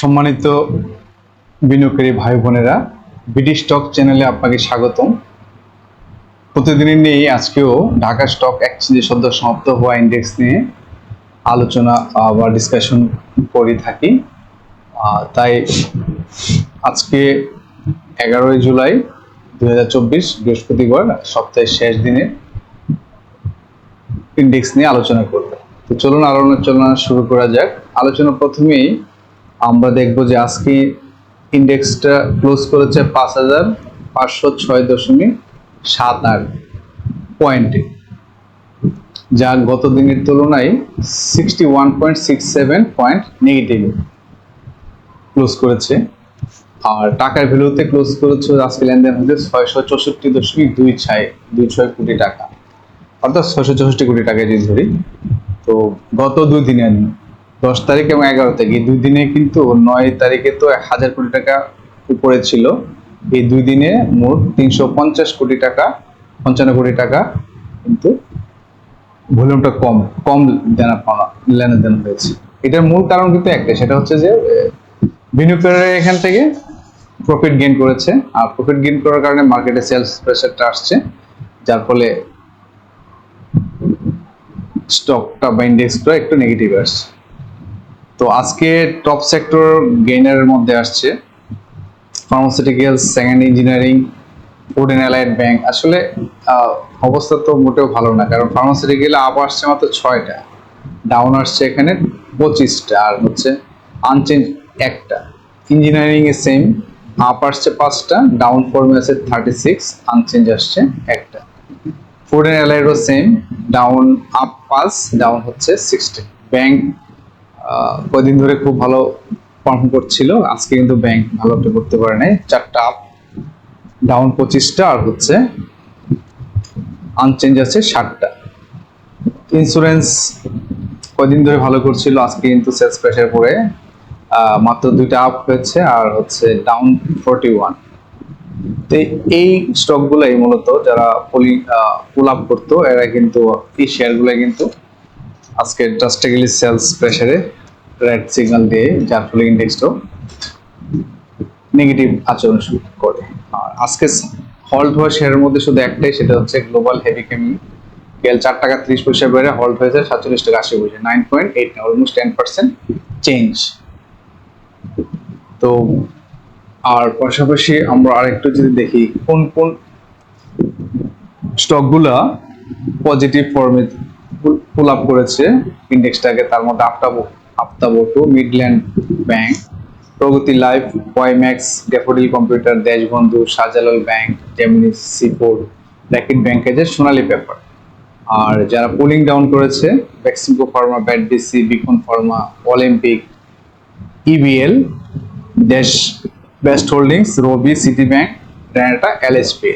সম্মানিত বিনিয়োগকারী ভাই বোনেরা বিডি স্টক চ্যানেলে আপনাকে স্বাগতম। প্রতিদিনের নিয়ে আজকেও ঢাকা স্টক এক্সচেঞ্জে সদ্য সমাপ্ত হওয়া ইন্ডেক্স নিয়ে আলোচনা বা ডিসকাশন করে থাকি। তাই আজকে এগারোই জুলাই দু হাজার চব্বিশ, বৃহস্পতিবার, সপ্তাহের শেষ দিনে ইন্ডেক্স নিয়ে আলোচনা করব। তো চলুন আলোচনা শুরু করা যাক। আলোচনা প্রথমেই আমরা দেখব যে আজকে ইন্ডেক্সটা ক্লোজ করেছে পাঁচ হাজার পাঁচশো ছয় দশমিক সাত আট পয়েন্টে যা গত দিনের তুলনায় sixty one point six seven point negative close করেছে। আর টাকার ভ্যালুতে ক্লোজ করেছে আজকে লেনদেন হচ্ছে ছয়শো চৌষট্টি দশমিক দুই ছয় দুই ছয় কোটি টাকা। অর্থাৎ ছয়শো চৌষট্টি কোটি টাকা যদি ধরি, তো গত দুই দিনে দশ তারিখ এবং এগারো তারিখ। এই দুই দিনে কিন্তু নয় তারিখে তো এক হাজার কোটি টাকা উপরে ছিল। এই দুই দিনে মোট তিনশো পঞ্চাশ কোটি টাকা, পঞ্চান্ন কোটি টাকা কিন্তু ভলিউমটা কম কম দেনা পাওয়া লেনদেন হয়েছে। এটার মূল কারণ কিন্তু একটাই, সেটা হচ্ছে যে, বিনিয়োগকারীরা এখান থেকে প্রফিট গেইন করেছে। আর প্রফিট গেইন করার কারণে মার্কেটে সেলস প্রেশারটা আসছে। যার ফলে স্টকটা বা ইন্ডেক্সটা একটু নেগেটিভ আসছে। তো আজকে টপ সেক্টর গেইনারের মধ্যে আসছে pharmaceuticals second engineering food and allied bank আসলে অবস্থা তো মোটেও ভালো না, কারণ ফার্মাসিউটিক্যাল আপ আসছে মাত্র ছয়টা ডাউন আসছে এখানে পঁচিশটা, আর হচ্ছে আনচেঞ্জ একটা। ইঞ্জিনিয়ারিং এ সেম আপ আসছে পাঁচটা ডাউন ফর্মে আছে থার্টি সিক্স আনচেঞ্জ আসছে একটা। ফুড অ্যান্ড অ্যালাইডও সেম ডাউন আপ পাঁচ ডাউন হচ্ছে সিক্সটিন ব্যাংক কদিন ধরে খুব ভালো পারফর্ম করছিল। আজকে কিন্তু ব্যাংক ভালো একটা করতে পারে নাই। চারটা আপ ডাউন পঁচিশটা আর হচ্ছে আনচেঞ্জ আছে ষাটটা। ইন্স্যুরেন্স কদিন ধরে ভালো করছিল, আজকে কিন্তু সেলস প্রেশার পড়ে। মাত্র দুইটা আপ হয়েছে আর হচ্ছে ডাউন ফোরটি ওয়ান তো এই স্টকগুলাই মূলত যারা পুলি পুল আপ করতো, এরা কিন্তু এই শেয়ারগুলো কিন্তু আজকে ড্রাস্টিক্যালি সেলস প্রেসারে রেড সিগন্যাল দিয়ে যার ফলে ইন্ডেক্সটাও নেগেটিভ আচরণ শুরু করে। আর আজকে হল্ট হওয়া শেয়ারের মধ্যে শুধু একটাই, সেটা হচ্ছে গ্লোবাল হেভি কেমিক্যাল চার টাকা ত্রিশ পয়সা বেড়ে হল্ট হয়েছে সাতচল্লিশ টাকা আশি পয়সা nine point eight almost ten percent change তো আর পাশাপাশি আমরা আরেকটু যদি দেখি কোন কোন স্টকগুলা পজিটিভ ফর্মে পুল আপ করেছে ইন্ডেক্সটাকে তার মধ্যে আফতাবো আফতাবটু Midland bank Pragati life WiMAX Daffodil computer Deshbandhu Shahjalal bank Gemini সিফোর র্যাকেট ব্যাংকেজের সোনালী পেপার আর যারা পুলিং ডাউন করেছে ভ্যাক্সিমকো ফার্মা ব্যাট ডিসি বিকন ফার্মা অলিম্পিক ইবিএল দেশ best holdings Robi city bank ড্যানাটা LSP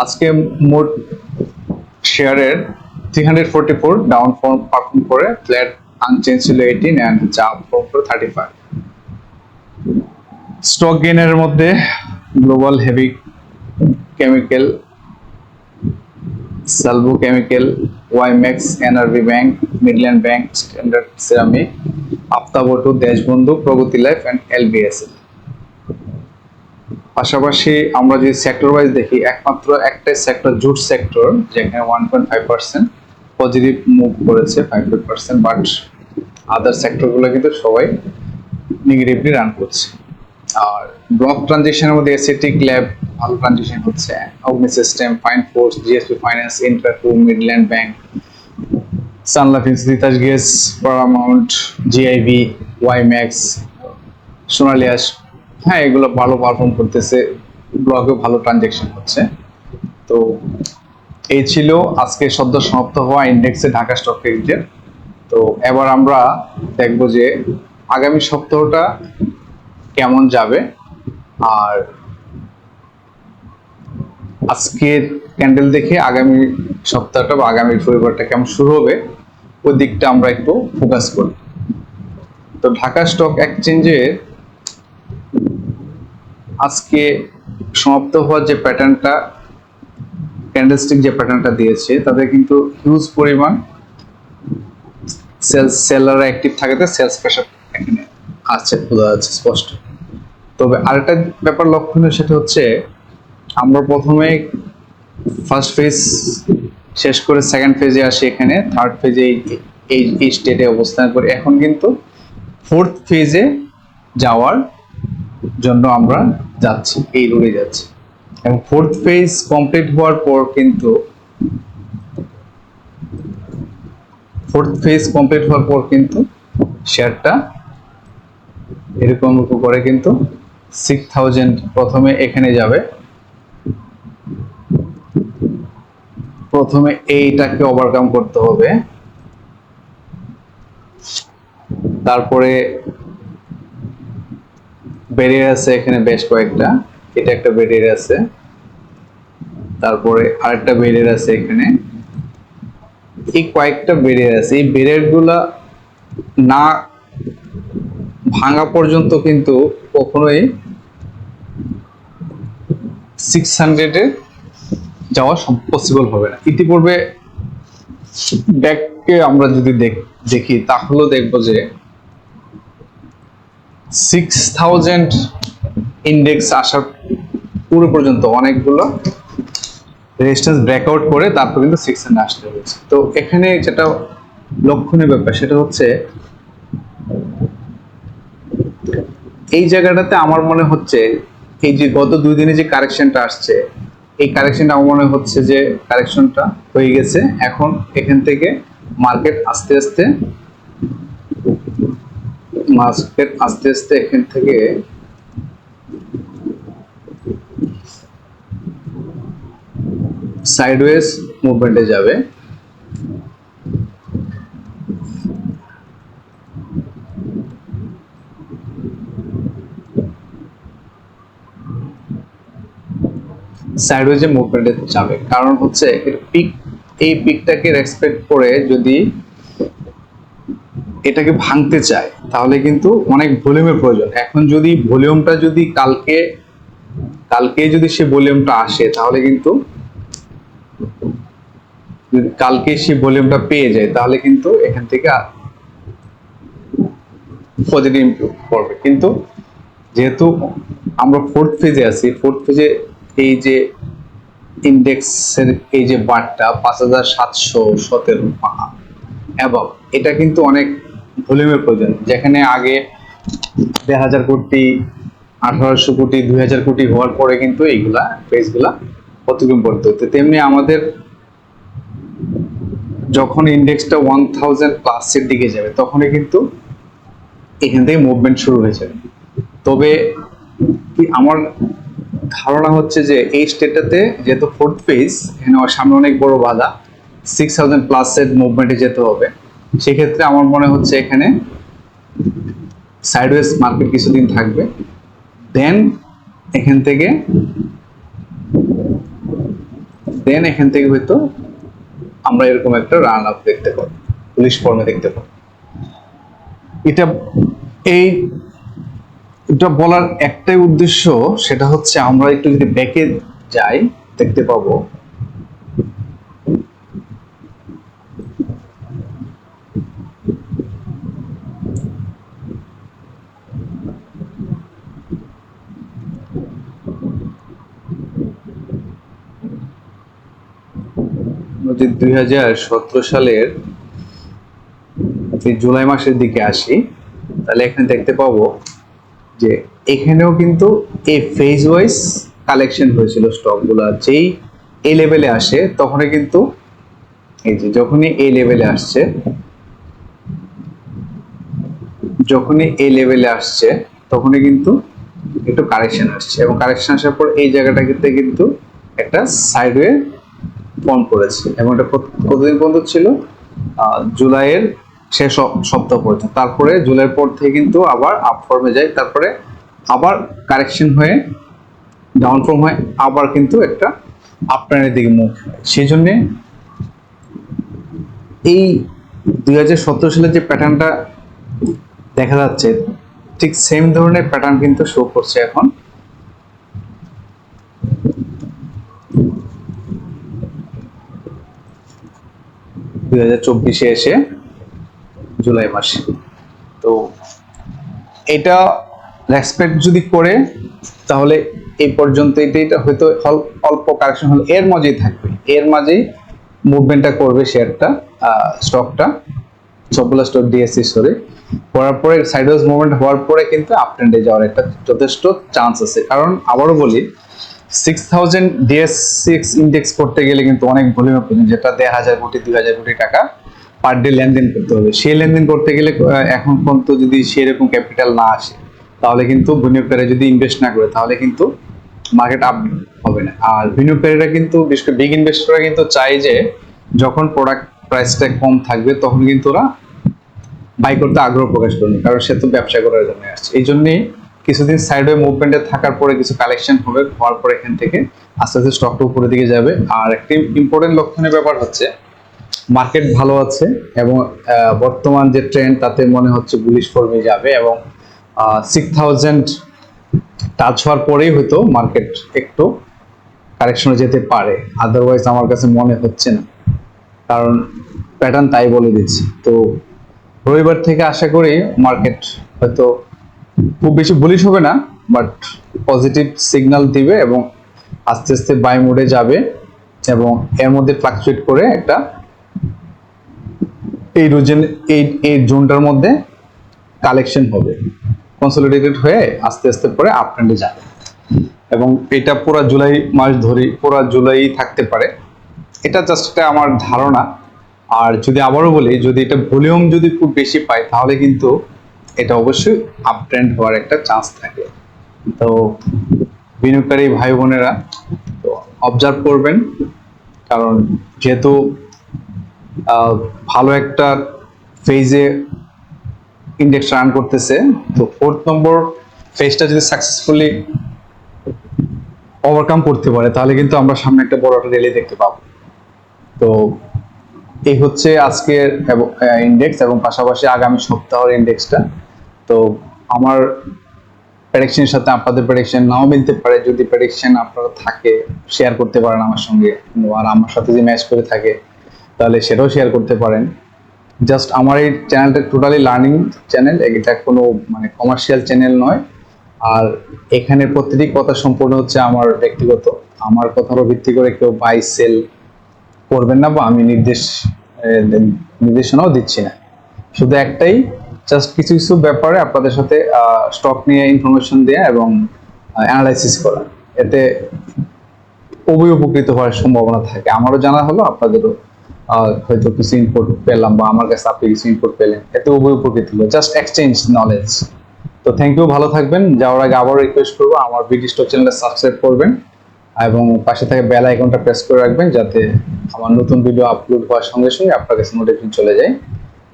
আজকে মোট শেয়ারের three hundred forty four down form perform করে ফ্ল্যাট আনচেঞ্জ ছিল এইটিন অ্যান্ড হচ্ছে ফর্ম করে থার্টি ফাইভ স্টক গেইনের মধ্যে global heavy chemical Salvo chemical WiMAX NRB bank Midland bank standard ceramic আফতাবটু Deshbandhu Pragati life and LBSL পাশাপাশি আমরা যদি sector wise দেখি, একমাত্র একটাই সেক্টর জুট সেক্টর যেখানে one point five percent positive move করেছে five five percent but other সেক্টরগুলো কিন্তু সবাই নেগেটিভলি রান করছে। আর ব্লক ট্রানজেকশনের মধ্যে এসেটিক ল্যাব ভালো ট্রানজেকশন হচ্ছে। Agni system fine force GSP finance ইন্ট্রাটু Midland bank সানলাফ Titas gas Paramount GIB WiMAX সোনালিয়াস হ্যাঁ এগুলো ভালো পারফর্ম করতেছে ব্লকে ভালো ট্রানজেকশন হচ্ছে। তো এই ছিল আজকে সদ্য সমাপ্ত হওয়া ইন্ডেক্সে ঢাকা স্টক এক্সচেঞ্জের তো এবার আমরা দেখব যে আগামী সপ্তাহটা কেমন যাবে। আর আজকের ক্যান্ডেল দেখে আগামী সপ্তাহটা বা আগামী রবিবারটা কেমন শুরু হবে, ওই দিকটা আমরা একটু ফোকাস করি। তো ঢাকা স্টক এক্সচেঞ্জে আজকে সমাপ্ত হওয়ার যে প্যাটার্নটা ক্যান্ডেলস্টিক যে প্যাটার্নটা দিয়েছে, তাতে কিন্তু হিউজ পরিমাণ সেলস সেলাররা অ্যাক্টিভ থাকাতে সেলস প্রেশার এখানে আছে বোঝা যাচ্ছে স্পষ্ট। তবে আরেকটা ব্যাপার লক্ষণীয় সেটা হচ্ছে, আমরা প্রথমে ফার্স্ট ফেজ শেষ করে সেকেন্ড ফেজে আসি এখানে থার্ড ফেজে এই স্টেটে অবস্থান করি। এখন কিন্তু ফোর্থ ফেজে যাওয়ার জন্য আমরা যাচ্ছি, এই রোডে যাচ্ছি। এবং ফোর্থ ফেজ কমপ্লিট হওয়ার পর কিন্তু ফোর্থ ফেজ কমপ্লিট হওয়ার পর কিন্তু শেয়ারটা এরকম করে কিন্তু সিক্স থাউজেন্ড প্রথমে এখানে যাবে। প্রথমে এইটাকে ওভারকাম করতে হবে। তারপরে ব্যারিয়ার আছে এখানে বেশ কয়েকটা। এটা একটা ব্যারিয়ার আছে। তারপরে আরেকটা ব্যারিয়ার আছে এখানে। এই কয়েকটা ব্যারিয়ার আছে। এই ব্যারিয়ারগুলা না ভাঙা পর্যন্ত কিন্তু কখনোই সিক্স হান্ড্রেডে যাওয়া পসিবল হবে না। ইতিপূর্বে ব্যাককে আমরা যদি দেখি, তাহলেও দেখব যে সিক্স থাউজেন্ড ইন্ডেক্স আসার পুরো পর্যন্ত অনেকগুলো রেজিস্ট্যান্স ব্রেকআউট করে তারপর কিন্তু সিক্স হান্ড্রেড আসতে হয়েছে। তো এখানে যেটা লক্ষণীয় ব্যাপার, সেটা হচ্ছে এই জায়গাটাতে আমার মনে হচ্ছে এই যে গত দুই দিনে যে কারেকশনটা আসছে, এই কারেকশনটা আমার মনে হচ্ছে যে কারেকশনটা হয়ে গেছে। এখন এখান থেকে মার্কেট আস্তে আস্তে মার্কেট আস্তে আস্তে এখান থেকে সাইডওয়েজ মুভমেন্টে যাবে। সাইডওয়েজে মুভমেন্টে যাবে। কারণ হচ্ছে এর পিক এই পিকটাকে রেসপেক্ট করে যদি এটাকে ভাঙতে চায়, তাহলে কিন্তু অনেক ভলিউমের প্রয়োজন। এখন যদি ভলিউমটা যদি কালকে কালকে যদি সে ভলিউমটা আসে, তাহলে কিন্তু যদি কালকে সে ভলিউমটা পেয়ে যায়, তাহলে কিন্তু এখান থেকে পজিটিভ ইমপ্রুভ করবে কিন্তু যেহেতু আমরা ফোর্থ ফেজে আছি ফোর্থ ফেজে এই যে ইন্ডেক্সের এই যে বারটা পাঁচ হাজার সাতশো সতেরো এবং এটা কিন্তু অনেক ভলিউমের প্রয়োজন। যেখানে আগে দেড় হাজার কোটি, আঠারোশো কোটি, দুই হাজার কোটি হওয়ার পরে কিন্তু এইগুলা ফেজগুলা অতিক্রম করতে। হতো তেমনি আমাদের যখন ইন্ডেক্সটা ওয়ান থাউজেন্ড প্লাসের দিকে যাবে, তখনই কিন্তু এখান থেকে মুভমেন্ট শুরু হয়ে যাবে। তবে কি আমার ধারণা হচ্ছে যে এই স্টেটটাতে যেহেতু ফোর্থ ফেজ এখানে সামনে অনেক বড় বাধা সিক্স থাউজেন্ড প্লাসের মুভমেন্টে যেতে হবে। সেক্ষেত্রে আমার মনে হচ্ছে এখানে সাইডওয়েজ মার্কেট কিছুদিন থাকবে। দেন এখান থেকে দেন এখান থেকে হয়তো আমরা এরকম একটা রান আপ দেখতে পাবো পুলিশ ফর্মে দেখতে পাবো। এটা এই, এটা বলার একটাই উদ্দেশ্য, সেটা হচ্ছে আমরা একটু যদি ব্যাকে যাই, দেখতে পাবো যদি দুই হাজার সতেরো সালের জুলাই মাসের দিকে আসি, তাহলে এখানে দেখতে পাবো যে এখানেও কিন্তু এই ফেজ ওয়াইজ কালেকশন হয়েছিল স্টকগুলা যেই এই লেভেলে আসে, তখনই কিন্তু এই যে যখনই এ লেভেলে আসছে, যখনই এ লেভেলে আসছে, তখনই কিন্তু একটু কারেকশন আসছে। এবং কারেকশন আসার পর এই জায়গাটাতে কিন্তু একটা সাইডওয়ে ফর্ম করেছে এবং এটা কত- কতদিন পর্যন্ত ছিল। জুলাইয়ের শেষ সপ- সপ্তাহ পর্যন্ত। তারপরে জুলাইয়ের পর থেকে কিন্তু আবার আপ ফর্মে যায়। তারপরে আবার কারেকশন হয়ে ডাউন ফর্ম হয় আবার কিন্তু একটা আপট্রেনের দিকে মুখ সেই জন্যে এই দুই হাজার সতেরো সালের যে প্যাটার্নটা দেখা যাচ্ছে, ঠিক সেম ধরনের প্যাটার্ন কিন্তু শো করছে এখন। দুই হাজার চব্বিশে এসে জুলাই মাসে। তো এটা রেসপেক্ট যদি করে, তাহলে এই পর্যন্ত এটা এটা হয়তো অল- অল্প কারেকশন হলে এর মাঝেই থাকবে। এর মাঝেই মুভমেন্টটা করবে শেয়ারটা স্টকটা সবগুলো স্টক ডিএসসি সরে করার পরে সাইডওয়েজ মুভমেন্ট হওয়ার পরে কিন্তু আপ ট্রেন্ডে যাওয়ার একটা যথেষ্ট চান্স আছে। কারণ আবারও বলি six thousand DS six index করতে গেলে কিন্তু অনেক ভলিউম প্রয়োজন যেটা দেড় হাজার কোটি, দুই হাজার কোটি টাকা পার ডে লেনদেন করতে হবে। সেই লেনদেন করতে গেলে এখন পর্যন্ত যদি সেরকম ক্যাপিটাল না আসে, তাহলে কিন্তু বিনিয়োগকারী যদি ইনভেস্ট না করে, তাহলে কিন্তু মার্কেট আপ হবে না। আর বিনিয়োগকারীরা কিন্তু, বিশেষ করে বিগ ইনভেস্টররা কিন্তু চায় যে, যখন প্রোডাক্ট প্রাইসটা কম থাকবে, তখন কিন্তু ওরা বাই করতে আগ্রহ প্রকাশ করেনি, কারণ সে তো ব্যবসা করার জন্য আসছে। এই জন্যই কিছুদিন সাইডওয়ে মুভমেন্টে থাকার পরে কিছু কালেকশন হবে, হওয়ার পরে এখান থেকে আস্তে আস্তে স্টকটা উপরের দিকে যাবে। আর একটি ইম্পর্টেন্ট লক্ষণের ব্যাপার হচ্ছে মার্কেট ভালো আছে এবং বর্তমান যে ট্রেন্ড তাতে মনে হচ্ছে বুলিশ ফর্মে যাবে এবং সিক্স থাউজেন্ড টাচ হওয়ার পরেই হয়তো মার্কেট একটু কারেকশনে যেতে পারে। আদারওয়াইজ আমার কাছে মনে হচ্ছে না। কারণ প্যাটার্ন তাই বলে দিচ্ছে। তো রবিবার থেকে আশা করি মার্কেট হয়তো খুব বেশি বুলিশ হবে না বাট পজিটিভ সিগন্যাল দিবে এবং আস্তে আস্তে বাই মোডে যাবে এবং এর মধ্যে ফ্লাকচুয়েট করে একটা এই রোজেন এই এই জোনটার মধ্যে কালেকশন হবে। কনসলিডেটেড হয়ে আস্তে আস্তে পরে আপ ট্রেন্ডে যাবে। এবং এটা পুরো জুলাই মাস ধরে, পুরো জুলাই থাকতে পারে। এটা জাস্ট একটা আমার ধারণা। আর যদি আবারও বলি, যদি এটা ভলিউম যদি খুব বেশি পায়, তাহলে কিন্তু এটা অবশ্যই আপ ট্রেন্ড হওয়ার একটা চান্স থাকে। তো বিনিয়োগকারী ভাই বোনেরা অবজার্ভ করবেন, কারণ যেহেতু ভালো একটা ফেজে ইন্ডেক্স রান করতেছে, তো ফোর্থ নম্বর ফেজটা যদি সাকসেসফুলি ওভারকাম করতে পারে, তাহলে কিন্তু আমরা সামনে একটা বড় একটা র্যালি দেখতে পাবো। তো এই হচ্ছে আজকের ইন্ডেক্স এবং পাশাপাশি আগামী সপ্তাহের ইন্ডেক্সটা তো আমার প্রেডিকশনের সাথে আপনাদের প্রেডিকশন নাও মিলতে পারে। যদি প্রেডিকশন আপনারা থাকে শেয়ার করতে পারেন আমার সঙ্গে আর আমার সাথে যে ম্যাচ করে থাকে, তাহলে সেটাও শেয়ার করতে পারেন। জাস্ট আমার এই চ্যানেলটা টোটালি লার্নিং চ্যানেল এটা কোনো মানে কমার্শিয়াল চ্যানেল নয়। আর এখানে প্রতিটি কথা সম্পূর্ণ হচ্ছে আমার ব্যক্তিগত। আমার কথার ভিত্তি করে কেউ বাই সেল করবেন না বা আমি নির্দেশ নির্দেশনাও দিচ্ছি না। শুধু একটাই জাস্ট কিছু কিছু ব্যাপারে আপনাদের সাথে স্টক নিয়ে ইনফরমেশন দেওয়া এবং অ্যানালাইসিস করা। এতে খুবই উপকৃত হওয়ার সম্ভাবনা থাকে। আমারও জানা হলো, আপনাদেরও হয়তো কিছু ইনপুট পেলাম বা আমার কাছে আপনি কিছু ইনপুট পেলেন। এতে উভয় উপকৃত হলো। জাস্ট এক্সচেঞ্জ নলেজ তো থ্যাংক ইউ ভালো থাকবেন। যাওয়ার আগে আবার রিকোয়েস্ট করব, আমার বিডি স্টক চ্যানেলটা সাবস্ক্রাইব করবেন এবং পাশে থেকে বেল আইকনটা প্রেস করে রাখবেন যাতে আমার নতুন ভিডিও আপলোড হওয়ার সঙ্গে সঙ্গে আপনার কাছে নোটিফিকেশন চলে যায়।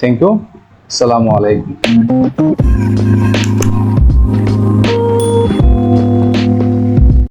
থ্যাংক ইউ আসসালামু আলাইকুম।